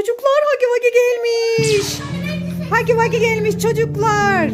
Çocuklar Hagi Vagi gelmiş. Hagi Vagi gelmiş çocuklar.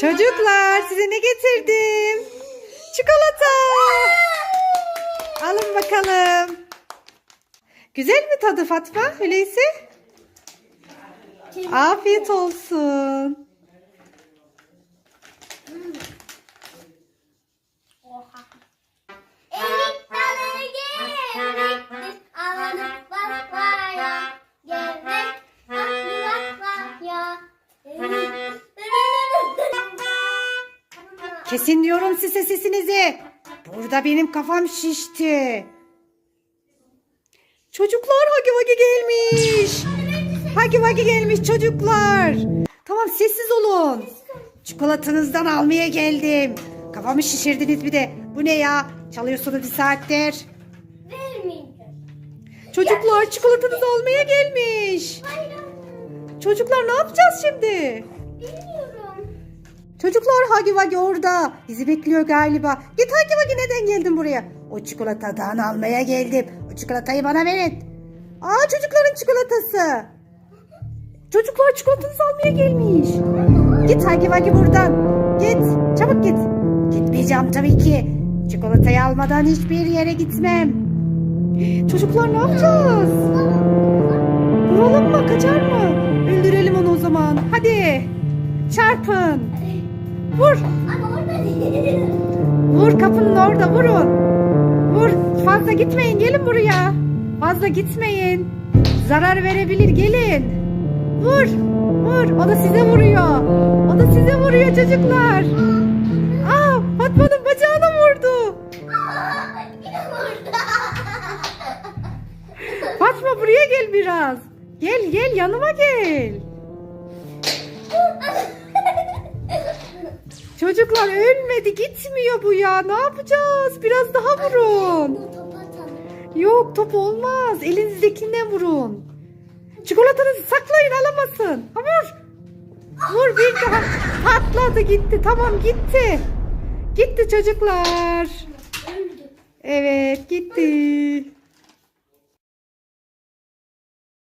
Çocuklar size ne getirdim? Çikolata. Alın bakalım. Güzel mi tadı Fatma? Öyleyse. Afiyet olsun. Kesin diyorum size sesinizi. Burada benim kafam şişti. Çocuklar Hagi Vagi gelmiş. Hagi Vagi gelmiş çocuklar. Tamam sessiz olun. Çikolatanızdan almaya geldim. Kafamı şişirdiniz bir de. Bu ne ya? Çalıyorsunuz bir saattir. Çocuklar çikolatanızı almaya gelmiş. Hayır, Çocuklar ne yapacağız şimdi? bilmiyorum. Çocuklar Hagi Vagi orada. Bizi bekliyor galiba. Git Hagi Vagi neden geldin buraya? O çikolatadan almaya geldim. O çikolatayı bana verin. Aa çocukların çikolatası. Çocuklar çikolatanızı almaya gelmiş. Git Hagi Vagi buradan. Git. Çabuk git. Gitmeyeceğim tabii ki. Çikolatayı almadan hiçbir yere gitmem. Çocuklar ne yapacağız? Vuralım mı? Kaçar mı? Öldürelim onu o zaman. Hadi. Çarpın. Vur. Vur kapının orada vurun. Vur. Fazla gitmeyin gelin buraya. Fazla gitmeyin. Zarar verebilir gelin. Vur. Vur. O da size vuruyor. O da size vuruyor çocuklar. Aa Fatma'nın bacağına vurdu. Fatma buraya gel biraz. Gel gel yanıma gel. Çocuklar ölmedi gitmiyor bu ya. Ne yapacağız? Biraz daha vurun. Yok top olmaz. Elinizdekinden vurun. Çikolatanızı saklayın alamasın. Ha, vur. Vur bir daha. Patladı gitti. Tamam gitti. Gitti çocuklar. Evet gitti.